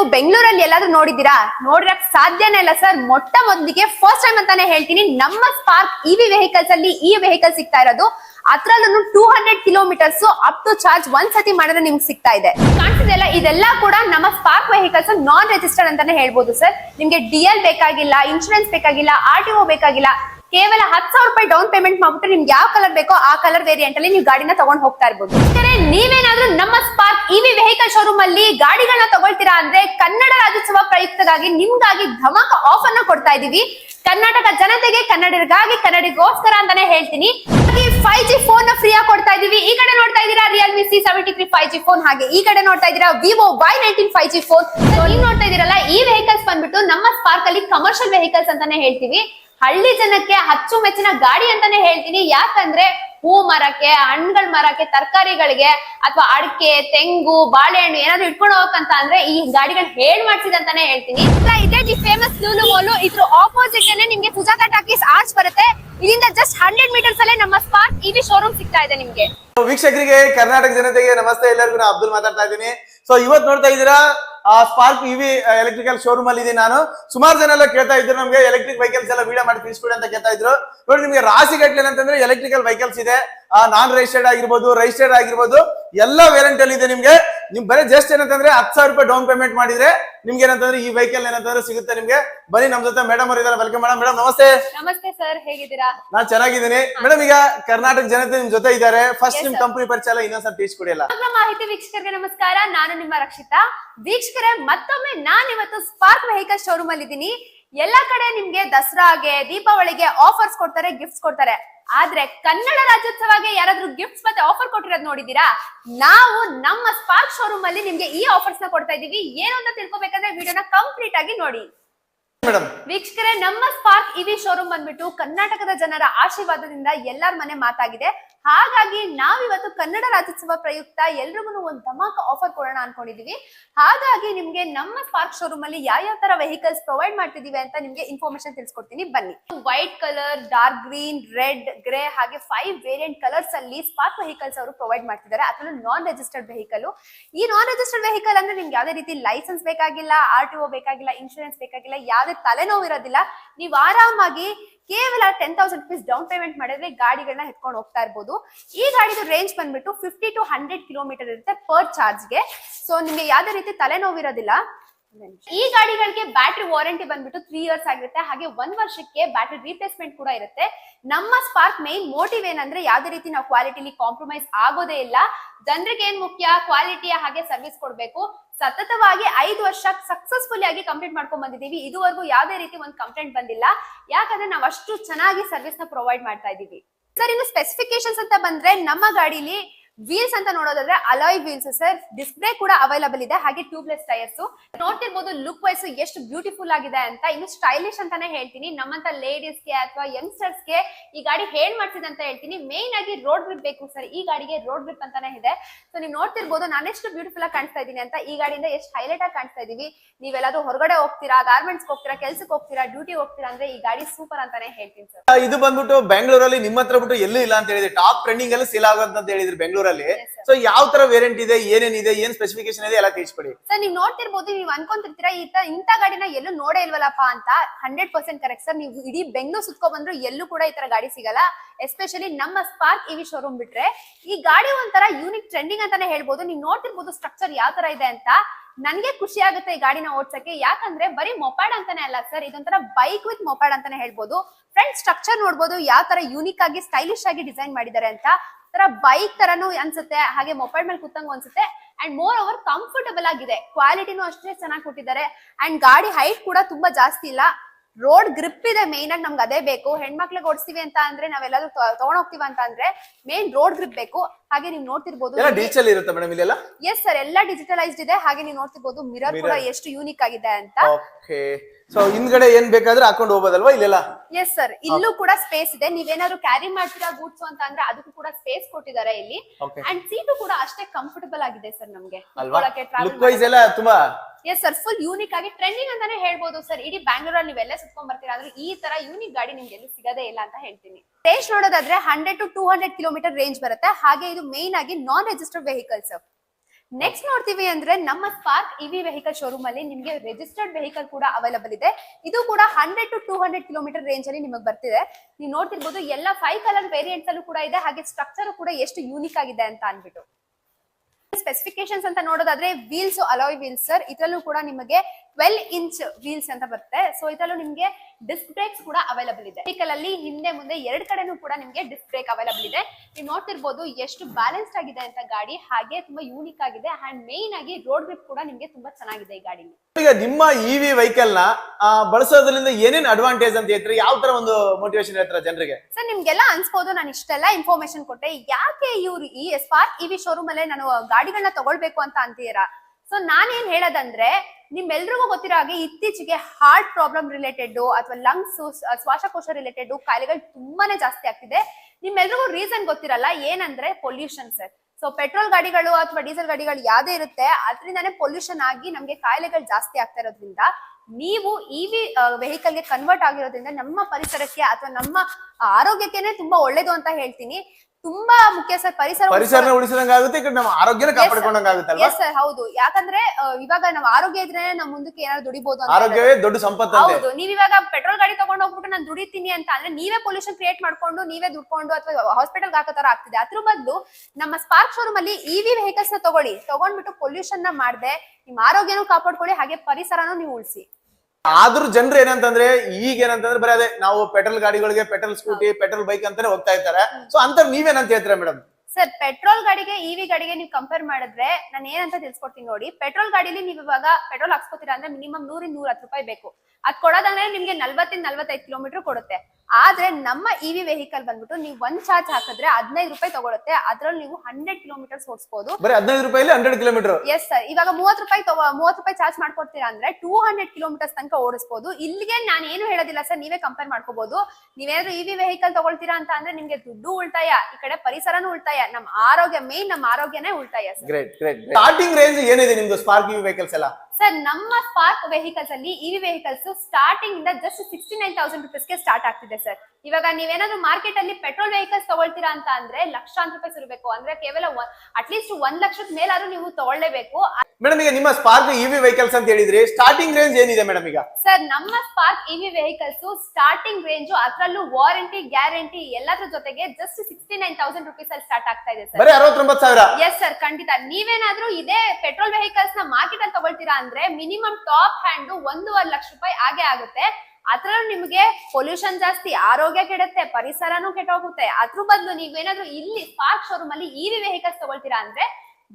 ನೀವು ಬೆಂಗಳೂರಲ್ಲಿ ಎಲ್ಲಾದ್ರೂ ನೋಡಿದ್ದೀರಾ? ನೋಡಿರಕ್ ಸಾಧ್ಯನೇ ಇಲ್ಲ ಸರ್. ಮೊಟ್ಟ ಮೊದಲಿಗೆ ಫಸ್ಟ್ ಟೈಮ್ ಅಂತಾನೆ ಹೇಳ್ತೀನಿ. ನಮ್ಮ ಸ್ಪಾರ್ಕ್ ಇವಿ ವೆಹಿಕಲ್ಸ್ ಅಲ್ಲಿ ಈ ವೆಹಿಕಲ್ ಸಿಗ್ತಾ ಇರೋದು. ಅದ್ರಲ್ಲೂ two hundred kilometres up to charge ಒಂದ್ ಸತಿ ಮಾಡಿದ್ರೆ ನಿಮ್ಗೆ ಸಿಗ್ತಾ ಇದೆ. ಕಾಣ್ತಿದೆ ಇದೆಲ್ಲ ಕೂಡ ನಮ್ಮ ಸ್ಪಾರ್ಕ್ ವೆಹಿಕಲ್ಸ್ ನಾನ್ ರಿಜಿಸ್ಟರ್ಡ್ ಅಂತಾನೆ ಹೇಳ್ಬೋದು ಸರ್. ನಿಮ್ಗೆ ಡಿ ಎಲ್ ಬೇಕಾಗಿಲ್ಲ ಇನ್ಶೂರೆನ್ಸ್ ಬೇಕಾಗಿಲ್ಲ ಆರ್ ಟಿ ಬೇಕಾಗಿಲ್ಲ ಕೇವಲ ಹತ್ತು ಸಾವಿರ ರೂಪಾಯಿ ಡೌನ್ ಪೇಮೆಂಟ್ ಮಾಡ್ಬಿಟ್ಟು ನಿಮ್ಗೆ ಯಾವ ಕಲರ್ ಬೇಕೋ ಆ ಕಲರ್ ವೇರಿಯಂಟ್ ಅಲ್ಲಿ ನೀವು ಗಾಡಿನ ತಗೊಂಡ್ ಹೋಗ್ತಾ ಇರ್ಬೋದು. ನೀವೇನಾದ್ರೂ ನಮ್ಮ ಸ್ಪಾರ್ಕ್ ಇವಿ ವೆಹಿಕಲ್ ಶೋರೂಮ್ ಅಲ್ಲಿ ಗಾಡಿಗಳನ್ನ ತಗೊಳ್ತೀರಾ ಅಂದ್ರೆ ಕನ್ನಡ ರಾಜ್ಯೋತ್ಸವ ಪ್ರಯುಕ್ತಗಾಗಿ ನಿಮ್ಗಾಗಿ ಧಮಕ ಆಫರ್ನ ಕೊಡ್ತಾ ಇದೀವಿ. ಕರ್ನಾಟಕ ಜನತೆಗೆ ಕನ್ನಡಿಗರಿಗಾಗಿ ಕನ್ನಡಿಗೋಸ್ಕರ ಅಂತಾನೆ ಹೇಳ್ತೀನಿ. ಫೈವ್ ಜಿ ಫೋನ್ನ ಫ್ರೀ ಆಗಿ ಕೊಡ್ತಾ ಇದೀವಿ. ಈ ಕಡೆ ನೋಡ್ತಾ ಇದೀರಾ Realme C seventy three five G phone ಹಾಗೆ. ಈ ಕಡೆ ನೋಡ್ತಾ ಇದೀರಾ Vivo Y nineteen five G phone ನೀವು ನೋಡ್ತಾ ಇದೀರಲ್ಲ, ಈ ವೆಹಿಕಲ್ಸ್ ಬಂದ್ಬಿಟ್ಟು ನಮ್ಮ ಸ್ಪಾರ್ಕ್ ಅಲ್ಲಿ ಕಮರ್ಷಿಯಲ್ ವೆಹಿಕಲ್ಸ್ ಅಂತಾನೆ ಹೇಳ್ತೀವಿ. ಹಳ್ಳಿ ಜನಕ್ಕೆ ಅಚ್ಚುಮೆಚ್ಚಿನ ಗಾಡಿ ಅಂತಾನೆ ಹೇಳ್ತೀನಿ. ಯಾಕಂದ್ರೆ ಹೂ ಮರಕ್ಕೆ ಹಣ್ಣುಗಳ ಮರಕ್ಕೆ ತರಕಾರಿಗಳಿಗೆ ಅಥವಾ ಅಡಿಕೆ ತೆಂಗು ಬಾಳೆಹಣ್ಣು ಏನಾದ್ರು ಇಟ್ಕೊಂಡು ಹೋಗಕ್ಕಂತ ಅಂದ್ರೆ ಈ ಗಾಡಿಗಳು ಹೇಳ್ ಮಾಡ್ಸಿದಂತಾನೆ ಹೇಳ್ತೀನಿ. ಇದೇ ದಿ ಫೇಮಸ್ ಲೂಲು ಮಾಲು. ಇದ್ರ ಆಪೋಸಿಟ್ ನಿಮ್ಗೆ ಸುಜಾತ ಟಾಕೀಸ್ ಆರ್ಚ್ ಬರುತ್ತೆ. ಇಲ್ಲಿಂದ ಜಸ್ಟ್ ಹಂಡ್ರೆಡ್ ಮೀಟರ್ಸ್ ಅಲ್ಲೇ ನಮ್ಮ ಸ್ಪಾರ್ಕ್ ಇವಿ ಶೋರೂಮ್ ಸಿಗ್ತಾ ಇದೆ ನಿಮ್ಗೆ. ವೀಕ್ಷಕರಿಗೆ ಕರ್ನಾಟಕ ಜನತೆಗೆ ನಮಸ್ತೆ. ಎಲ್ಲರಿಗೂ ನಾನು ಅಬ್ದುಲ್ ಮಾತಾಡ್ತಾ ಇದ್ದೀನಿ. ಸೊ ಇವತ್ತು ನೋಡ್ತಾ ಇದ್ದೀರಾ ಸ್ಪಾರ್ಕ್ ಇವಿ ಎಲೆಕ್ಟ್ರಿಕಲ್ ಶೋರೂಮ್ ಅಲ್ಲಿ ಇದೀನಿ ನಾನು. ಸುಮಾರು ಜನ ಎಲ್ಲ ಕೇಳ್ತಾ ಇದ್ರು ನಮಗೆ ಎಲೆಕ್ಟ್ರಿಕ್ ವೆಹಿಕಲ್ಸ್ ಎಲ್ಲ ವಿಡಿಯೋ ಮಾಡಿ ತಿಳಿಸ್ಕೊಡಿ ಅಂತ ಕೇಳ್ತಾ ಇದ್ರು. ನೋಡಿ ನಿಮಗೆ ರಾಶಿ ಗಟ್ಲೆ ಅಂತಂದ್ರೆ ಎಲೆಕ್ಟ್ರಿಕಲ್ ವೆಹಿಕಲ್ಸ್ ಇದೆ. ನಾನ್ ರಿಜಿಸ್ಟರ್ಡ್ ಆಗಿರ್ಬೋದು ರಿಜಿಸ್ಟರ್ಡ್ ಆಗಿರ್ಬೋದು, ಎಲ್ಲ ವೇರಿಯಂಟ್ ಅಲ್ಲಿ ಇದೆ ನಿಮ್ಗೆ. ನಿಮ್ ಬರೀ ಜಸ್ಟ್ ಏನಂತಂದ್ರೆ ಹತ್ತು ಸಾವಿರ ರೂಪಾಯಿ ಡೌನ್ ಪೇಮೆಂಟ್ ಮಾಡಿದ್ರೆ ನಿಮ್ಗೆ ಏನಂತಂದ್ರೆ ಈ ವೆಹಿಕಲ್ ಏನಂತಂದ್ರೆ ಸಿಗುತ್ತೆ ನಿಮ್ಗೆ. ಬನ್ನಿ ನಮ್ ಜೊತೆ ಮೇಡಮ್ ಅವರು ಇದಾರೆ. ವೆಲ್ಕಮ್ ಮೇಡಮ್ ಮೇಡಮ್ ನಮಸ್ತೆ. ನಮಸ್ತೆ ಸರ್ ಹೇಗಿದ್ದೀರಾ? ನಾನ್ ಚೆನ್ನಾಗಿದ್ದೀನಿ. ಮೇಡಮ್ ಈಗ ಕರ್ನಾಟಕ ಜನತೆ ನಿಮ್ ಜೊತೆ ಇದ್ದಾರೆ. ಫಸ್ಟ್ ನಿಮ್ ಕಂಪನಿ ಪರಿಚಯ ಇನ್ನೊಂದ್ ಇನ್ನೊಂದ್ಸಲ ತಿಳಿಸ್ಕೊಡಿ ಅಲ್ಲ ಸಮಗ್ರ ಮಾಹಿತಿ ವೀಕ್ಷಕರಿಗೆ ನಮಸ್ಕಾರ. ನಾನು ನಿಮ್ಮ ರಕ್ಷಿತಾ. ವೀಕ್ಷಕರೇ ಮತ್ತೊಮ್ಮೆ ನಾನು ಇವತ್ತು ಸ್ಪಾರ್ಕ್ ವೆಹಿಕಲ್ ಶೋರೂಮ್ ಅಲ್ಲಿ ಇದ್ದೀನಿ ಎಲ್ಲ ಕಡೆ ನಿಮ್ಗೆ ದಸರಾಗೆ ದೀಪಾವಳಿಗೆ ಆಫರ್ಸ್ ಕೊಡ್ತಾರೆ ಗಿಫ್ಟ್ಸ್ ಕೊಡ್ತಾರೆ. ಆದ್ರೆ ಕನ್ನಡ ರಾಜ್ಯೋತ್ಸವಗೆ ಯಾರಾದ್ರೂ ಗಿಫ್ಟ್ಸ್ ಮತ್ತೆ ಆಫರ್ ಕೊಟ್ಟಿರೋದು ನೋಡಿದೀರಾ ನಾವು ನಮ್ಮ ಸ್ಪಾರ್ಕ್ ಶೋರೂಮ್ ಅಲ್ಲಿ ನಿಮ್ಗೆ ಈ ಆಫರ್ಸ್ನ ಕೊಡ್ತಾ ಇದೀವಿ ಏನು ಅಂತ ತಿಳ್ಕೊಬೇಕಂದ್ರೆ ವಿಡಿಯೋನ ಕಂಪ್ಲೀಟ್ ಆಗಿ ನೋಡಿ. ವೀಕ್ಷಕರೇ ನಮ್ಮ ಸ್ಪಾರ್ಕ್ ಇವಿ ಶೋರೂಮ್ ಬಂದ್ಬಿಟ್ಟು ಕರ್ನಾಟಕದ ಜನರ ಆಶೀರ್ವಾದದಿಂದ ಎಲ್ಲರ ಮನೆ ಮಾತಾಗಿದೆ. ಹಾಗಾಗಿ ನಾವಿವತ್ತು ಕನ್ನಡ ರಾಜ್ಯೋತ್ಸವ ಪ್ರಯುಕ್ತ ಎಲ್ರಿಗೂ ಒಂದು ಧಮಾಕ ಆಫರ್ ಕೊಡೋಣ ಅನ್ಕೊಂಡಿದೀವಿ. ಹಾಗಾಗಿ ನಿಮ್ಗೆ ನಮ್ಮ ಸ್ಪಾರ್ಕ್ ಶೋರೂಮ್ ಅಲ್ಲಿ ಯಾವ ಯಾವ ತರ ವೆಹಿಕಲ್ಸ್ ಪ್ರೊವೈಡ್ ಮಾಡ್ತಿದೀವಿ ಅಂತ ನಿಮ್ಗೆ ಇನ್ಫಾರ್ಮೇಶನ್ ತಿಳಿಸ್ಕೊಡ್ತೀನಿ. ಬನ್ನಿ. White colour dark green red grey ಹಾಗೆ ಫೈವ್ ವೇರಿಯಂಟ್ ಕಲರ್ಸ್ ಅಲ್ಲಿ ಸ್ಪಾರ್ಕ್ ವೆಹಿಕಲ್ಸ್ ಅವರು ಪ್ರೊವೈಡ್ ಮಾಡ್ತಿದ್ದಾರೆ. ಅದರಲ್ಲೂ ನಾನ್ ರೆಜಿಸ್ಟರ್ಡ್ ವೆಹಿಕಲ್ ಈ ನಾನ್ ರೆಜಿಸ್ಟರ್ಡ್ ವೆಹಿಕಲ್ ಅಂದ್ರೆ ನಿಮ್ಗೆ ಯಾವುದೇ ರೀತಿ ಲೈಸೆನ್ಸ್ ಬೇಕಾಗಿಲ್ಲ ಆರ್ ಟಿ ಒ ಬೇಕಾಗಿಲ್ಲ ಇನ್ಶೂರೆನ್ಸ್ ಬೇಕಾಗಿಲ್ಲ, ಯಾವುದೇ ತಲೆನೋವು ಇರೋದಿಲ್ಲ ನೀವು ಆರಾಮಾಗಿ ಕೇವಲ ten thousand rupees down payment ಮಾಡಿದ್ರೆ ಗಾಡಿಗಳನ್ನ ಎತ್ಕೊಂಡು ಹೋಗ್ತಾ ಇರ್ಬೋದು. ಈ ಗಾಡಿದು ರೇಂಜ್ ಬಂದ್ಬಿಟ್ಟು ಫಿಫ್ಟಿ ಟು ಹಂಡ್ರೆಡ್ ಕಿಲೋಮೀಟರ್ ಇರುತ್ತೆ ಪರ್ ಚಾರ್ಜ್ಗೆ ಸೊ ನಿಮ್ಗೆ ಯಾವುದೇ ರೀತಿ ತಲೆನೋವು ಇರೋದಿಲ್ಲ ಈ ಗಾಡಿಗಳಿಗೆ ಬ್ಯಾಟ್ರಿ ವಾರಂಟಿ ಬಂದ್ಬಿಟ್ಟು ತ್ರೀ ಇಯರ್ಸ್ ಆಗಿರುತ್ತೆ. ಹಾಗೆ ಒಂದ್ ವರ್ಷಕ್ಕೆ ಬ್ಯಾಟ್ರಿ ರೀಪ್ಲೇಸ್ಮೆಂಟ್ ಕೂಡ ಇರುತ್ತೆ. ನಮ್ಮ ಸ್ಪಾರ್ಕ್ ಮೇನ್ ಮೋಟಿವ್ ಏನಂದ್ರೆ ಯಾವ್ದೇ ರೀತಿ ನಾವು ಕ್ವಾಲಿಟಿಲಿ ಕಾಂಪ್ರಮೈಸ್ ಆಗೋದೇ ಇಲ್ಲ. ಜನರಿಗೆ ಏನ್ ಮುಖ್ಯ? ಕ್ವಾಲಿಟಿಯ ಹಾಗೆ ಸರ್ವಿಸ್ ಕೊಡ್ಬೇಕು. ಸತತವಾಗಿ ಐದು ವರ್ಷ ಸಕ್ಸಸ್ಫುಲ್ ಆಗಿ ಕಂಪ್ಲೀಟ್ ಮಾಡ್ಕೊಂಡ್ ಬಂದಿದೀವಿ ಇದುವರೆಗೂ ಯಾವ್ದೇ ರೀತಿ ಒಂದು ಕಂಪ್ಲೇಂಟ್ ಬಂದಿಲ್ಲ. ಯಾಕಂದ್ರೆ ನಾವು ಅಷ್ಟು ಚೆನ್ನಾಗಿ ಸರ್ವಿಸ್ನ ಪ್ರೊವೈಡ್ ಮಾಡ್ತಾ ಇದೀವಿ ಸರ್, ಇನ್ನು ಸ್ಪೆಸಿಫಿಕೇಶನ್ಸ್ ಅಂತ ಬಂದ್ರೆ ನಮ್ಮ ಗಾಡಿಲಿ ವೀಲ್ಸ್ ಅಂತ ನೋಡೋದಾದ್ರೆ ಅಲಾಯ್ ವೀಲ್ಸ್ ಸರ್ ಡಿಸ್ಪ್ಲೇ ಕೂಡ ಅವೈಲಬಲ್ ಇದೆ, ಹಾಗೆ ಟ್ಯೂಬ್ಲೆಸ್ ಟೈರ್ಸ್ ನೋಡ್ತಿರ್ಬೋದು ಲುಕ್ ವೈಸ್ ಎಷ್ಟು ಬ್ಯೂಟಿಫುಲ್ ಆಗಿದೆ ಅಂತ. ಇನ್ನು ಸ್ಟೈಲಿಶ್ ಅಂತಾನೆ ಹೇಳ್ತೀನಿ. ನಮ್ಮಂತ ಲೇಡೀಸ್ಗೆ ಅಥವಾ ಯಂಗ್ಸ್ಟರ್ಸ್ಗೆ ಈ ಗಾಡಿ ಹೇಳ್ ಮಾಡ್ತಿದೆ ಅಂತ ಹೇಳ್ತೀನಿ. ಮೇನ್ ಆಗಿ ರೋಡ್ ಗ್ರಿಪ್ ಬೇಕು ಸರ್ ಈ ಗಾಡಿಗೆ ರೋಡ್ ಗ್ರಿಪ್ ಅಂತಾನೆ ಇದೆ. ಸೊ ನೀವು ನೋಡ್ತಿರ್ಬೋದು ನಾನೆಷ್ಟು ಬ್ಯೂಟಿಫುಲ್ ಆಗಿ ಕಾಣಿಸ್ತಾ ಇದ್ದೀನಿ ಅಂತ. ಈ ಗಾಡಿಯಿಂದ ಎಷ್ಟು ಹೈಲೈಟ್ ಆಗಿ ಕಾಣಿಸ್ತಾ ಇದೀವಿ ನೀವೆಲ್ಲಾದ್ರೂ ಹೊರಗಡೆ ಹೋಗ್ತೀರಾ ಗಾರ್ಮೆಂಟ್ಸ್ ಹೋಗ್ತೀರಾ, ಕೆಲ್ಸಕ್ಕೆ ಹೋಗ್ತೀರಾ ಡ್ಯೂಟಿ ಹೋಗ್ತೀರಾ ಅಂದ್ರೆ ಈ ಗಾಡಿ ಸೂಪರ್ ಅಂತಾನೆ ಹೇಳ್ತೀನಿ ಸರ್ ಇದು ಬಂದ್ಬಿಟ್ಟು ಬೆಂಗಳೂರಲ್ಲಿ ನಿಮ್ಮ ಹತ್ರ ಬಿಟ್ಟು ಎಲ್ಲೂ ಇಲ್ಲ ಅಂತ ಹೇಳಿದ್ರೆ ಟಾಪ್ ಟ್ರೆಂಡಿಂಗ್ ಅಲ್ಲಿ ಸೇಲ್ ಆಗೋದಂತ ಹೇಳಿದ್ರಿ ಬೆಂಗಳೂರಲ್ಲಿ Yes, ಸೊ ಯಾವ ತರ ವೇರಿಯಂಟ್ ಇದೆ ಏನೇನಿದೆ ಏನ್ ಸ್ಪೆಸಿಫಿಕೇಶನ್ ಇದೆ ಎಲ್ಲ ತಿಳಿಸ್ಕೊಡಿ. ಸರ್ ನೀವು ನೋಡ್ತಿರ್ಬೋದು ನೀವು ಅನ್ಕೊಂತಿರ್ತೀರಾ ಈ ತರ ಇಂಥ ಗಾಡಿನ ಎಲ್ಲೂ ನೋಡೇ ಇಲ್ವಲ್ಲಪ್ಪ ಅಂತ ಹಂಡ್ರೆಡ್ ಪರ್ಸೆಂಟ್ ಕರೆಕ್ಟ್ ಸರ್ ನೀವು ಇಡೀ ಬೆಂಗಳೂರು ಸುತ್ಕೊ ಬಂದ್ರು ಎಲ್ಲೂ ಕೂಡ ಈ ತರ ಗಾಡಿ ಸಿಗಲ್ಲ. ಎಸ್ಪೆಷಲಿ ನಮ್ಮ ಸ್ಪಾರ್ಕ್ ಇವಿ ಶೋರೂಮ್ ಬಿಟ್ರೆ ಈ ಗಾಡಿ ಒಂಥರ ಯೂನಿಕ್ ಟ್ರೆಂಡಿಂಗ್ ಅಂತಾನೆ ಹೇಳ್ಬೋದು. ನೀವು ನೋಡ್ತಿರ್ಬೋದು ಸ್ಟ್ರಕ್ಚರ್ ಯಾವ ತರ ಇದೆ ಅಂತ. ನನ್ಗೆ ಖುಷಿ ಆಗುತ್ತೆ ಈ ಗಾಡಿನ ಓಡ್ಸಕ್ಕೆ. ಯಾಕಂದ್ರೆ ಬರೀ ಮೊಪಾಡ್ ಅಂತಾನೆ ಅಲ್ಲ ಸರ್, ಇದೊಂಥರ ಬೈಕ್ ವಿತ್ ಮೊಪಾಡ್ ಅಂತಾನೆ ಹೇಳ್ಬೋದು. ಫ್ರೆಂಡ್ ಸ್ಟ್ರಕ್ಚರ್ ನೋಡ್ಬೋದು, ಯಾವ ತರ ಯೂನಿಕ್ ಆಗಿ ಸ್ಟೈಲಿಶ್ ಆಗಿ ಡಿಸೈನ್ ಮಾಡಿದ್ದಾರೆ ಅಂತ. ತರ ಬೈಕ್ ತರನು ಅನ್ಸುತ್ತೆ, ಹಾಗೆ ಮೊಪಾಡ್ ಮೇಲೆ ಕೂತಂಗು ಅನ್ಸುತ್ತೆ. ಅಂಡ್ ಮೋರ್ ಓವರ್ ಕಂಫರ್ಟಬಲ್ ಆಗಿದೆ. ಕ್ವಾಲಿಟಿನೂ ಅಷ್ಟೇ ಚೆನ್ನಾಗಿ ಕೊಟ್ಟಿದ್ದಾರೆ. ಅಂಡ್ ಗಾಡಿ ಹೈಟ್ ಕೂಡ ತುಂಬಾ ಜಾಸ್ತಿ ಇಲ್ಲ. ರೋಡ್ ಗ್ರಿಪ್ ಇದೆ ಮೇನ್ ಆಗಿ ನಮ್ಗೆ ಅದೇ ಬೇಕು. ಹೆಣ್ಮಕ್ಳಿಗೆ ಓಡಿಸ್ತೀವಿ ಅಂತ ಅಂದ್ರೆ ನಾವೆಲ್ಲಾದ್ರೂ ತಗೊಂಡ್ ಹೋಗ್ತೀವಿ ಅಂತ ಅಂದ್ರೆ ಮೇನ್ ರೋಡ್ ಗ್ರಿಪ್ ಬೇಕು. ಹಾಗೆ ನೀವು ನೋಡ್ತಿರ್ಬೋದು ಎಲ್ಲ ಡಿಜಿಟಲ್ ಇರುತ್ತೆ ಮೇಡಮ್ ಇಲ್ಲೆಲ್ಲ? ಎಸ್ ಸರ್ ಎಲ್ಲ ಡಿಜಿಟಲೈಸ್ಡ್ ಇದೆ. ಹಾಗೆ ನೀವು ನೋಡ್ತಿರ್ಬೋದು ಮಿರರ್ ಕೂಡ ಎಷ್ಟು ಯೂನಿಕ್ ಆಗಿದೆ ಅಂತ. ಓಕೆ ಸೊ ಹಿಂದ್ಗಡೆ ಏನ್ ಬೇಕಾದ್ರೆ ಹಾಕೊಂಡು ಹೋಗೋದಲ್ವಾ ಇಲ್ಲೆಲ್ಲ? ಎಸ್ ಸರ್ ಇಲ್ಲೂ ಕೂಡ ಸ್ಪೇಸ್ ಇದೆ. ನೀವೇನಾದ್ರು ಕ್ಯಾರಿ ಮಾಡ್ತೀರಾ ಗೂಡ್ಸು ಅಂತ ಅಂದ್ರೆ ಅದಕ್ಕೂ ಕೂಡ ಸ್ಪೇಸ್ ಕೊಟ್ಟಿದ್ದಾರೆ ಇಲ್ಲಿ. ಅಂಡ್ ಸೀಟು ಕೂಡ ಅಷ್ಟೇ ಕಂಫರ್ಟಬಲ್ ಆಗಿದೆ ಸರ್ ನಮ್ಗೆ. ಲುಕ್ ವೈಸ್ ಎಲ್ಲ ತುಂಬಾ ಎಸ್ ಸರ್ ಫುಲ್ ಯೂನಿಕ್ ಆಗಿ ಟ್ರೆಂಡಿಂಗ್ ಅಂತಾನೆ ಹೇಳ್ಬೋದು ಸರ್ ಇಡೀ ಬ್ಯಾಂಗ್ಳೂರಲ್ಲಿ ನೀವೆಲ್ಲ ಸುತ್ಕೊಂಡ್ ಬರ್ತೀರಾ ಆದ್ರೆ ಈ ತರ ಯೂನಿಕ್ ಗಾಡಿ ನಿಮ್ಗೆ ಎಲ್ಲಿ ಸಿಗದೇ ಇಲ್ಲ ಅಂತ ಹೇಳ್ತೀನಿ. ರೇಂಜ್ ನೋಡೋದಾದ್ರೆ hundred to two hundred kilometre range ಬರುತ್ತೆ. ಹಾಗೆ ಇದು ಮೇನ್ ಆಗಿ ನಾನ್ ರಿಜಿಸ್ಟರ್ಡ್ ವೆಹಿಕಲ್ಸ್ ನೆಕ್ಸ್ಟ್ ನೋಡ್ತೀವಿ ಅಂದ್ರೆ ನಮ್ಮ ಸ್ಪಾರ್ಕ್ ಇವಿ ವೆಹಿಕಲ್ ಶೋರೂಮ್ ಅಲ್ಲಿ ನಿಮ್ಗೆ ರಿಜಿಸ್ಟರ್ಡ್ ವೆಹಿಕಲ್ ಕೂಡ ಅವೈಲಬಲ್ ಇದೆ. ಇದು ಕೂಡ hundred to two hundred kilometre range ಅಲ್ಲಿ ನಿಮಗೆ ಬರ್ತಿದೆ. ನೀವು ನೋಡ್ತಿರ್ಬೋದು ಎಲ್ಲ ಫೈವ್ ಕಲರ್ ವೇರಿಯಂಟ್ಸ್ ಅಲ್ಲೂ ಕೂಡ ಇದೆ. ಹಾಗೆ ಸ್ಟ್ರಕ್ಚರ್ ಕೂಡ ಎಷ್ಟು ಯೂನಿಕ್ ಆಗಿದೆ ಅಂತ ಅನ್ಬಿಟ್ಟು ಸ್ಪೆಸಿಫಿಕೇಶನ್ಸ್ ಅಂತ ನೋಡೋದಾದ್ರೆ ವೀಲ್ಸ್ ಅಲಾಯ್ ವೀಲ್ಸ್ ಸರ್ ಇದರಲ್ಲೂ ಕೂಡ ನಿಮಗೆ ಟ್ವೆಲ್ ಇಂಚ್ ವೀಲ್ಸ್ ಅಂತ ಬರುತ್ತೆ. ಸೊ ಇದರಲ್ಲೂ ನಿಮಗೆ ಡಿಸ್ಕ್ ಬ್ರೇಕ್ಸ್ ಕೂಡ ಅವೈಲಬಲ್ ಇದೆ. ವೆಹಿಕಲ್ ಅಲ್ಲಿ ಹಿಂದೆ ಮುಂದೆ ಎರಡ್ ಕಡೆನೂ ಕೂಡ ನಿಮಗೆ ಡಿಸ್ಕ್ ಬ್ರೇಕ್ ಅವೈಲಬಲ್ ಇದೆ. ನೀವು ನೋಡ್ತಿರ್ಬೋದು ಎಷ್ಟು ಬ್ಯಾಲೆನ್ಸ್ಡ್ ಆಗಿದೆ ಅಂತ ಗಾಡಿ ಹಾಗೆ ತುಂಬಾ ಯೂನಿಕ್ ಆಗಿದೆ ಅಂಡ್ ಮೇನ್ ಆಗಿ ರೋಡ್ ಗ್ರಿಪ್ ಕೂಡ ನಿಮಗೆ ತುಂಬಾ ಚೆನ್ನಾಗಿದೆ ಈ ಗಾಡಿ ಈಗ ನಿಮ್ಮ ಇವಿ ವೆಹಿಕಲ್ನ ಆ, ಬಳಸೋದ್ರಿಂದ ಏನೇನು ಅಡ್ವಾಂಟೇಜ್ ಅಂತ ಹೇಳ್ತಾರೆ? ಯಾವ ತರ ಒಂದು ಮೋಟಿವೇಶನ್ ಹೇಳ್ತಾರೆ ಜನರಿಗೆ? ಸರ್ ನಿಮ್ಗೆಲ್ಲ ಅನ್ಸ್ಬೋದು ನಾನು ಇಷ್ಟೆಲ್ಲ ಇನ್ಫಾರ್ಮೇಶನ್ ಕೊಟ್ಟೆ. ಯಾಕೆ ಇವ್ರು ಈ ಸ್ಪಾರ್ಕ್ ಇವಿ ಶೋರೂಮ್ ಅಲ್ಲೇ ನಾನು ಗಾಡಿಗಳನ್ನ ತಗೊಳ್ಬೇಕು ಅಂತ ಅಂತೀರಾ? ಸೊ ನಾನೇನ್ ಹೇಳೋದಂದ್ರೆ, ನಿಮ್ಮೆಲ್ರಿಗೂ ಗೊತ್ತಿರೋ ಹಾಗೆ ಇತ್ತೀಚೆಗೆ ಹಾರ್ಟ್ ಪ್ರಾಬ್ಲಮ್ ರಿಲೇಟೆಡ್ ಅಥವಾ ಲಂಗ್ಸ್ ಶ್ವಾಸಕೋಶ ರಿಲೇಟೆಡ್ ಕಾಯಿಲೆಗಳು ತುಂಬಾನೇ ಜಾಸ್ತಿ ಆಗ್ತಿದೆ. ನಿಮ್ಮೆಲ್ರಿಗೂ ರೀಸನ್ ಗೊತ್ತಿರಲ್ಲ, ಏನಂದ್ರೆ ಪೊಲ್ಯೂಷನ್ ಸರ್ ಸೊ ಪೆಟ್ರೋಲ್ ಗಾಡಿಗಳು ಅಥವಾ ಡೀಸೆಲ್ ಗಾಡಿಗಳು ಯಾವ್ದೇ ಇರುತ್ತೆ, ಅದರಿಂದಾನೇ ಪೊಲ್ಯೂಷನ್ ಆಗಿ ನಮ್ಗೆ ಕಾಯಿಲೆಗಳು ಜಾಸ್ತಿ ಆಗ್ತಾ ಇರೋದ್ರಿಂದ, ನೀವು ಇವಿ ವೆಹಿಕಲ್ಗೆ ಕನ್ವರ್ಟ್ ಆಗಿರೋದ್ರಿಂದ ನಮ್ಮ ಪರಿಸರಕ್ಕೆ ಅಥವಾ ನಮ್ಮ ಆರೋಗ್ಯಕ್ಕೆನೆ ತುಂಬಾ ಒಳ್ಳೇದು ಅಂತ ಹೇಳ್ತೀನಿ. ತುಂಬಾ ಮುಖ್ಯ ಸರ್ ಪರಿಸರ ಪರಿಸರನ ಉಳಿಸಿದಂಗಾಗುತ್ತೆ ಈ ಕಡೆ ನಮ್ಮ ಆರೋಗ್ಯನ ಕಾಪಾಡ್ಕೊಂಡಂಗಾಗುತ್ತಲ್ವಾ ಎಸ್ ಸರ್ ಹೌದು. ಯಾಕಂದ್ರೆ ಆ, ಇವಾಗ ನಾವು ಆರೋಗ್ಯ ಇದ್ರೆ ನಾವು ಮುಂದಕ್ಕೆ ಏನಾದ್ರು ದುಡಿಬಹುದು ಅಂತ ಆರೋಗ್ಯವೇ ದೊಡ್ಡ ಸಂಪತ್ತು ಹೌದು. ನೀವ್ ಇವಾಗ ಪೆಟ್ರೋಲ್ ಗಾಡಿ ತಗೊಂಡ್ ಹೋಗ್ಬಿಟ್ಟು ನಾನು ದುಡಿತೀನಿ ಅಂತ ಅಂದ್ರೆ ನೀವೇ ಪೊಲ್ಯೂಷನ್ ಕ್ರಿಯೇಟ್ ಮಾಡ್ಕೊಂಡು ನೀವೇ ದುಡ್ಕೊಂಡು ಅಥವಾ ಹಾಸ್ಪಿಟಲ್ ಹಾಕೋ ತರ ಆಗ್ತಿದೆ. ಅದ್ರ ಬದಲು ನಮ್ಮ ಸ್ಪಾರ್ಕ್ ಶೋರೂಮ್ ಅಲ್ಲಿ ಇವಿ ವೆಹಿಕಲ್ಸ್ನ ತಗೊಳ್ಳಿ. ತಗೊಂಡ್ಬಿಟ್ಟು ಪೊಲ್ಯೂಷನ್ನ ಮಾಡದೆ ನಿಮ್ ಆರೋಗ್ಯನೂ ಕಾಪಾಡ್ಕೊಳ್ಳಿ ಹಾಗೆ ಪರಿಸರನೂ ನೀವು ಉಳಿಸಿ. ಆದ್ರೂ ಜನರು ಏನಂತಂದ್ರೆ ಈಗ ಏನಂತಂದ್ರೆ ಬರೀ ಅದೇ ನಾವು ಪೆಟ್ರೋಲ್ ಗಾಡಿಗಳಿಗೆ ಪೆಟ್ರೋಲ್ ಸ್ಕೂಟಿ ಪೆಟ್ರೋಲ್ ಬೈಕ್ ಅಂತಾನೆ ಹೋಗ್ತಾ ಇರ್ತಾರೆ. ಸೊ ಅಂತ ನೀವೇನಂತ ಹೇಳ್ತೀರಾ ಮೇಡಮ್? ಸರ್ ಪೆಟ್ರೋಲ್ ಗಾಡಿಗೆ ಇವಿ ಗಾಡಿಗೆ ನೀವು ಕಂಪೇರ್ ಮಾಡಿದ್ರೆ ನಾನು ಏನಂತ ತಿಳ್ಸ್ಕೊಡ್ತೀನಿ ನೋಡಿ ಪೆಟ್ರೋಲ್ ಗಾಡಿಲಿ ನೀವು ಇವಾಗ ಪೆಟ್ರೋಲ್ ಹಾಕ್ಸ್ಕೊತೀರಾ ಅಂದ್ರೆ ಮಿನಿಮಮ್ ನೂರಿಂದ ನೂರ ಹತ್ತು ರೂಪಾಯಿ ಬೇಕು. ಅದ್ ಕೊಡೋದಂದ್ರೆ ನಿಮ್ಗೆ ನಲ್ವತ್ತಿಂದ ನಲ್ವತ್ತೈದು ಕಿಲೋಮೀಟರ್ ಕೊಡುತ್ತೆ. ಆದ್ರೆ ನಮ್ಮ ಇವಿ ವೆಹಿಕಲ್ ಬಂದ್ಬಿಟ್ಟು ನೀವು ಒಂದ್ ಚಾರ್ಜ್ ಹಾಕಿದ್ರೆ ಹದಿನೈದು ರೂಪಾಯಿ ತಗೊಳುತ್ತೆ. ಅದ್ರಲ್ಲಿ ನೀವು ಹಂಡ್ರೆಡ್ ಕಿಲೋಮೀಟರ್ ಓಡಿಸಬಹುದು ಬರೀ ಹದಿನೈದು ರೂಪಾಯಿ ಹಂಡ್ರೆಡ್ ಕಿಲೋಮೀಟರ್ ಎಸ್ ಸರ್ ಇವಾಗ ಮೂವತ್ ರೂಪಾಯಿ ಮೂವತ್ ರೂಪಾಯಿ ಚಾರ್ಜ್ ಮಾಡ್ಕೊಡ್ತೀರಾ ಅಂದ್ರೆ ಟೂ ಹಂಡ್ರೆಡ್ ಕಿಲೋಮೀಟರ್ಸ್ ತನಕ ಓಡಿಸಬಹುದು ಇಲ್ಲಿಗೆ ನಾನು ಏನು ಹೇಳೋದಿಲ್ಲ ಸರ್ ನೀವೇ ಕಂಪೇರ್ ಮಾಡ್ಕೋಬಹುದು ನೀವೇನಾದ್ರೂ ಇವಿ ವೆಹಿಕಲ್ ತಗೊಳ್ತೀರಾ ಅಂತ ಅಂದ್ರೆ ನಿಮ್ಗೆ ದುಡ್ಡು ಉಳ್ತಾಯ ಈ ಕಡೆ ಪರಿಸರನೂ ಉಳ್ತಾಯ ನಮ್ಮ ಆರೋಗ್ಯ ಮೇನ್ ನಮ್ಮ ಆರೋಗ್ಯನೇ ಉಳ್ತಾಯ sir great great starting range ಏನಿದೆ ನಿಮ್ದು ಸ್ಪಾರ್ಕ್ ವೆಹಿಕಲ್ಸ್ ಎಲ್ಲ? ಸರ್, ನಮ್ಮ ಸ್ಪಾರ್ಕ್ ವೆಹಿಕಲ್ಸ್ ಅಲ್ಲಿ ಇವಿ ವೆಹಿಕಲ್ಸ್ ಸ್ಟಾರ್ಟಿಂಗ್ ಇಂದ ಜಸ್ಟ್ ಸಿಕ್ಸ್ಟಿ ನೈನ್ ತೌಸಂಡ್ ರುಪೀಸ್ಗೆ ಸ್ಟಾರ್ಟ್ ಆಗ್ತಿದೆ ಸರ್ ಇವಾಗ ನೀವೇನಾದ್ರು ಮಾರ್ಕೆಟ್ ಅಲ್ಲಿ ಪೆಟ್ರೋಲ್ ವೆಹಿಕಲ್ಸ್ ತಗೊಳ್ತೀರಾ ಅಂತ ಅಂದ್ರೆ ಲಕ್ಷಾಂತರ ರೂಪಾಯಿ ಇರಬೇಕು ಅಂದ್ರೆ ಕೇವಲ ಅಟ್ಲೀಸ್ಟ್ ಒಂದ್ ಲಕ್ಷದ ಮೇಲಾದ್ರೂ ನೀವು ತಗೊಳ್ಳೇಬೇಕು. ಮೇಡಮ್ ಈಗ ನಿಮ್ಮ ಸ್ಪಾರ್ಕ್ ಇವಿ ವೆಹಿಕಲ್ಸ್ ಅಂತ ಹೇಳಿದ್ರಿ ಸ್ಟಾರ್ಟಿಂಗ್ ರೇಂಜ್ ಏನಿದೆ ಮೇಡಮ್ ಈಗ? ಸರ್ ನಮ್ಮ Spark EV vehicles starting range ಅದರಲ್ಲೂ ವಾರಂಟಿ ಗ್ಯಾರಂಟಿ ಎಲ್ಲದ್ರ ಜೊತೆಗೆ just sixty nine thousand rupees ಅಲ್ಲಿ ಸ್ಟಾರ್ಟ್ ಆಗ್ತಾ ಇದೆ ಸರ್ ಅರವತ್ತೊಂಬತ್ತು ಸಾವಿರ? ಎಸ್ ಸರ್ ಖಂಡಿತ. ನೀವೇನಾದ್ರೂ ಇದೇ ಪೆಟ್ರೋಲ್ ವೆಹಿಕಲ್ಸ್ನ ಮಾರ್ಕೆಟ್ ಅಲ್ಲಿ ತಗೊಳ್ತೀರಾ ಅಂದ್ರೆ ಮಿನಿಮಮ್ ಟಾಪ್ ಹ್ಯಾಂಡ್ ಒಂದೂವರೆ ಲಕ್ಷ ರೂಪಾಯಿ ಆಗೇ ಆಗುತ್ತೆ. ಅದ್ರಲ್ಲೂ ನಿಮ್ಗೆ ಪೊಲ್ಯೂಷನ್ ಜಾಸ್ತಿ ಆರೋಗ್ಯ ಕೆಡುತ್ತೆ ಪರಿಸರನು ಕೆಟ್ಟೋಗುತ್ತೆ. ಅದ್ರ ಬದಲು ನೀವೇನಾದ್ರೂ ಇಲ್ಲಿ ಸ್ಪಾರ್ಕ್ ಶೋರೂಮ್ ಅಲ್ಲಿ ಇವಿ ವೆಹಿಕಲ್ಸ್ ತಗೊಳ್ತೀರಾ ಅಂದ್ರೆ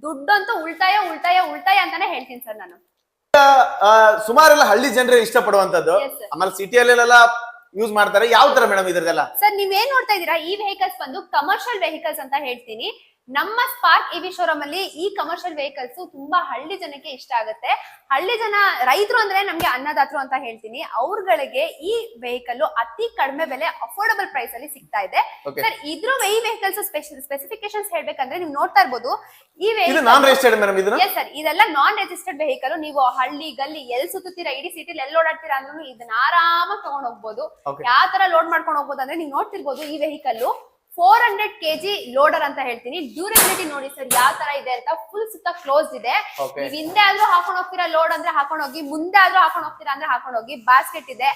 ದುಡ್ಡಂತೂ ಉಳ್ತಾಯ ಉಳ್ತಾಯ ಉಳ್ತಾಯ ಅಂತಾನೆ ಹೇಳ್ತೀನಿ ಸರ್ ನಾನು. ಸುಮಾರೆಲ್ಲ ಹಳ್ಳಿ ಜನರೇ ಇಷ್ಟಪಡುವಂತದ್ದು. ಆಮೇಲೆ ಸಿಟಿಯಲ್ಲೆಲ್ಲ ಯೂಸ್ ಮಾಡ್ತಾರೆ. ಯಾವ ತರ ಮೇಡಮ್ ಇದ್ರದೆಲ್ಲ ಸರ್ ನೀವೇನ್ ನೋಡ್ತಾ ಇದ್ದೀರಾ? ಈ ವೆಹಿಕಲ್ಸ್ ಬಂದು ಕಮರ್ಷಿಯಲ್ ವೆಹಿಕಲ್ಸ್ ಅಂತ ಹೇಳ್ತೀನಿ. ನಮ್ಮ ಸ್ಪಾರ್ಕ್ ಇವಿ ಶೋರೂಮ್ ಅಲ್ಲಿ ಈ ಕಮರ್ಷಿಯಲ್ ವೆಹಿಕಲ್ಸ್ ತುಂಬಾ ಹಳ್ಳಿ ಜನಕ್ಕೆ ಇಷ್ಟ ಆಗುತ್ತೆ. ಹಳ್ಳಿ ಜನ ರೈತರು ಅಂದ್ರೆ ನಮ್ಗೆ ಅನ್ನದಾತರು ಅಂತ ಹೇಳ್ತೀನಿ. ಅವ್ರಗಳಿಗೆ ಈ ವೆಹಿಕಲ್ ಅತಿ ಕಡಿಮೆ ಬೆಲೆ ಅಫೋರ್ಡಬಲ್ ಪ್ರೈಸ್ ಅಲ್ಲಿ ಸಿಗ್ತಾ ಇದೆ. ಸರ್ ಇದ್ರ ಈ ವೆಹಿಕಲ್ಸ್ ಸ್ಪೆಸಿಫಿಕೇಶನ್ಸ್ ಹೇಳ್ಬೇಕಂದ್ರೆ ನೀವು ನೋಡ್ತಾ ಇರ್ಬೋದು. ಈ ವೆಹಿಕಲ್ ಸರ್ ಇದೆಲ್ಲ ನಾನ್ ರಿಜಿಸ್ಟರ್ಡ್ ವೆಹಿಕಲ್ ನೀವು ಹಳ್ಳಿ ಗಲ್ಲಿ ಎಲ್ ಸುತ್ತೀರಾ ಇಡೀ ಸಿಟಿಲಿ ಎಲ್ಲಿ ಓಡಾಡ್ತೀರಾ ಅಂದ್ರೂ ಇದನ್ನ ಆರಾಮಾಗಿ ತಗೊಂಡ್ ಹೋಗ್ಬೋದು. ಯಾವ ತರ ಲೋಡ್ ಮಾಡ್ಕೊಂಡು ಹೋಗ್ಬೋದು ಅಂದ್ರೆ ನೀವು ನೋಡ್ತಿರ್ಬೋದು ಈ vehicle four hundred KG loader ಅಂತ ಹೇಳ್ತೀನಿ. ಡ್ಯೂರಬಿಲಿಟಿ ನೋಡಿ ಸರ್ ಯಾವ ತರ ಇದೆ ಅಂತ ಫುಲ್ ಸುತ್ತ ಕ್ಲೋಸ್ ಇದೆ. ನೀವು ಹಿಂದೆ ಆದ್ರೂ ಹಾಕೊಂಡು ಹೋಗ್ತೀರಾ ಲೋಡ್ ಅಂದ್ರೆ ಹಾಕೊಂಡು ಹೋಗಿ ಮುಂದೆ ಆದ್ರೂ ಹಾಕೊಂಡು ಹೋಗ್ತೀರಾ ಅಂದ್ರೆ ಹಾಕೊಂಡು ಹೋಗಿ ಬಾಸ್ಕೆಟ್ ಇದೆ.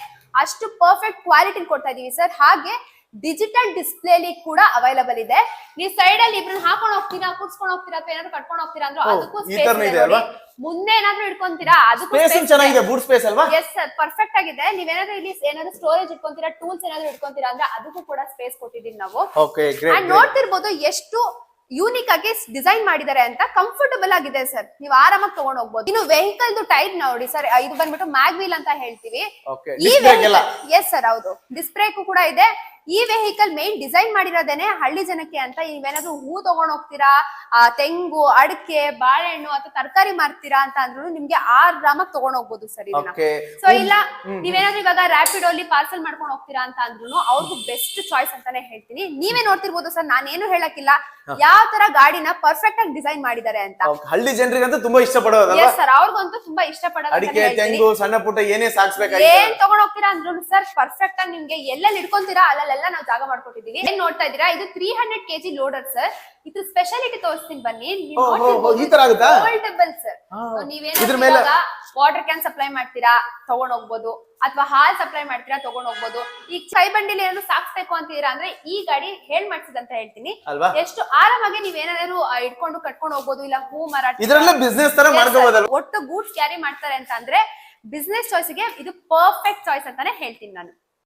ಅಷ್ಟು ಪರ್ಫೆಕ್ಟ್ ಕ್ವಾಲಿಟಿ ಕೊಡ್ತಾ ಇದೀವಿ ಸರ್ ಹಾಗೆ ಡಿಜಿಟಲ್ ಡಿಸ್ಪ್ಲೇಲಿ ಕೂಡ ಅವೈಲಬಲ್ ಇದೆ. ನೀವು ಸೈಡ್ ಅಲ್ಲಿ ಇಬ್ರನ್ನ ಹಾಕೊಂಡು ಹೋಗ್ತೀರಾ ಕುಡ್ಸ್ಕೊಂಡು ಹೋಗ್ತೀರಾ ಅಥವಾ ಏನಾದ್ರು ಕಟ್ಕೊಂಡು ಹೋಗ್ತೀರಾ ಅಂದ್ರೆ ಅದಕ್ಕೂ ಈ ಸ್ಪೇಸ್ ತರನೂ ಇದೆ ಅಲ್ವಾ? ಮುಂದೆ ಏನಾದ್ರು ಇಟ್ಕೊಂತೀರಾ ಅದಕ್ಕೂ ಸ್ಪೇಸ್ space ಚೆನ್ನಾಗಿದೆ ಬೂಟ್ ಸ್ಪೇಸ್ ಅಲ್ವಾ? ಎಸ್ ಸರ್ ಪರ್ಫೆಕ್ಟ್ ಆಗಿದೆ. ನೀವೇನಾದ್ರೂ ಇಲ್ಲಿ ಏನಾದ್ರು ಸ್ಟೋರೇಜ್ ಇಟ್ಕೊಂತೀರಾ ಟೂಲ್ಸ್ ಏನಾದ್ರು ಇಟ್ಕೊಂತೀರಾ ಅಂದ್ರೆ ಅದಕ್ಕೂ ಕೂಡ ಸ್ಪೇಸ್ ಕೊಟ್ಟಿದೀವಿ ನಾವು. ಓಕೆ ಅಂಡ್ ನೋಡ್ತಿರ್ಬೋದು ಎಷ್ಟು ಯೂನಿಕ್ ಆಗಿ ಡಿಸೈನ್ ಮಾಡಿದ್ದಾರೆ ಅಂತ ಕಂಫರ್ಟಬಲ್ ಆಗಿದೆ ಸರ್ ನೀವು ಆರಾಮಾಗಿ ತಗೊಂಡ್ ಹೋಗ್ಬೋದು. ಇನ್ನು ವೆಹಿಕಲ್ ಟೈಪ್ ನೋಡಿ ಸರ್ ಇದು ಬಂದ್ಬಿಟ್ಟು ಮ್ಯಾಗ್ ವೀಲ್ ಅಂತ ಹೇಳ್ತೀವಿ. ಎಲ್ಲ ಎಸ್ ಸರ್ ಹೌದು. ಡಿಸ್ಪ್ರೇಕು ಕೂಡ ಇದೆ. ಈ ವೆಹಿಕಲ್ ಮೇನ್ ಡಿಸೈನ್ ಮಾಡಿರೋದೇನೆ ಹಳ್ಳಿ ಜನಕ್ಕೆ ಅಂತ. ನೀವೇನಾದ್ರೂ ಹೂ ತಗೊಂಡ್ ಹೋಗ್ತೀರಾ? ಆ, ತೆಂಗು ಅಡಿಕೆ ಬಾಳೆಹಣ್ಣು ಅಥವಾ ತರಕಾರಿ ಮಾರ್ತೀರಾ ಅಂತ ಅಂದ್ರೂ ನಿಮ್ಗೆ ಆರಾಮಾಗಿ ತಗೊಂಡ್ ಹೋಗ್ಬೋದು ಸರ್ ಇದನ್ನ. ಸೊ ಇಲ್ಲ ನೀವೇನಾದ್ರೂ ಇವಾಗ ರ್ಯಾಪಿಡ್ ಅಲ್ಲಿ ಪಾರ್ಸಲ್ ಮಾಡ್ಕೊಂಡು ಹೋಗ್ತೀರಾ ಅಂತ ಅಂದ್ರು ಅವ್ರಿಗೂ ಬೆಸ್ಟ್ ಚಾಯ್ಸ್ ಅಂತಾನೆ ಹೇಳ್ತೀನಿ. ನೀವೇ ನೋಡ್ತಿರ್ಬೋದು ಸರ್ ನಾನೇನು ಹೇಳಕ್ಕಿಲ್ಲ. ಯಾವ ತರ ಗಾಡಿನ ಪರ್ಫೆಕ್ಟ್ ಆಗಿ ಡಿಸೈನ್ ಮಾಡಿದ್ದಾರೆ ಅಂತ. ಹಳ್ಳಿ ಜನರಿಗಂತೂ ತುಂಬಾ ಇಷ್ಟಪಡೋದು ಎಸ್ ಸರ್ ಅವ್ರಿಗಂತೂ ತುಂಬಾ ಇಷ್ಟಪಡೋದು ಅಂತಾನೆ ಅಡಿಕೆ ತೆಂಗು ಸಣ್ಣ ಪುಟ್ಟ ಏನೇ ಸಾಕ್ಸ್ಬೇಕು ಏನ್ ತಗೊಂಡ್ ಹೋಗ್ತೀರಾ ಅಂದ್ರು ಸರ್ ಪರ್ಫೆಕ್ಟ್ ಆಗಿ ನಿಮ್ಗೆ ಎಲ್ಲೆಲ್ಲಿ ಇಟ್ಕೊಂತೀರಾ ಅಲ್ಲೆಲ್ಲ ಅಲ್ಲೆಲ್ಲ ನಾವು ಜಾಗ ಮಾಡ್ಕೊಟ್ಟಿದೀವಿ ಏನ್ ನೋಡ್ತಾ ಇದೀರಾ ಇದು three hundred KG loader sir ಇದು ಸ್ಪೆಷಾಲಿಟಿ ತೋರಿಸ್ತೀನಿ ಬನ್ನಿ. ಈ ತರ ಆಗುತ್ತಾ? ಫೋಲ್ಡಬಲ್ ಸರ್ ನೀವೇನ ವಾಟರ್ ಕ್ಯಾನ್ ಸಪ್ಲೈ ಮಾಡ್ತೀರಾ? ತಗೊಂಡ್ ಹೋಗ್ಬೋದು. ಅಥವಾ ಹಾಲ್ ಸಪ್ಲೈ ಮಾಡ್ತೀರಾ? ತಗೊಂಡ್ ಹೋಗ್ಬೋದು. ಈಗ ಕೈ ಬಂಡಿಲಿ ಏನಾದ್ರು ಸಾಕ್ಸ್ಬೇಕು ಅಂತೀರಾ ಅಂದ್ರೆ ಈ ಗಾಡಿ ಹೇಳ್ ಮಾಡ್ಸಿದಂತ ಹೇಳ್ತೀನಿ. ಎಷ್ಟು ಆರಾಮಾಗಿ ನೀವ್ ಏನಾದ್ರು ಇಟ್ಕೊಂಡು ಕಟ್ಕೊಂಡು ಹೋಗ್ಬೋದು ಇಲ್ಲ ಹೂ ಮಾರಾಟ ಇದ್ರಲ್ಲೇ ಬಿಸ್ನೆಸ್ ತರ ಮಾಡ್ಕೋಬಹುದಲ್ವಾ ಒಟ್ಟು ಗೂಡ್ಸ್ ಕ್ಯಾರಿ ಮಾಡ್ತಾರೆ ಅಂತ ಅಂದ್ರೆ ಬಿಸ್ನೆಸ್ ಚಾಯ್ಸ್ಗೆ ಇದು ಪರ್ಫೆಕ್ಟ್ ಚಾಯ್ಸ್ ಅಂತಾನೆ ಹೇಳ್ತೀನಿ ನಾನು.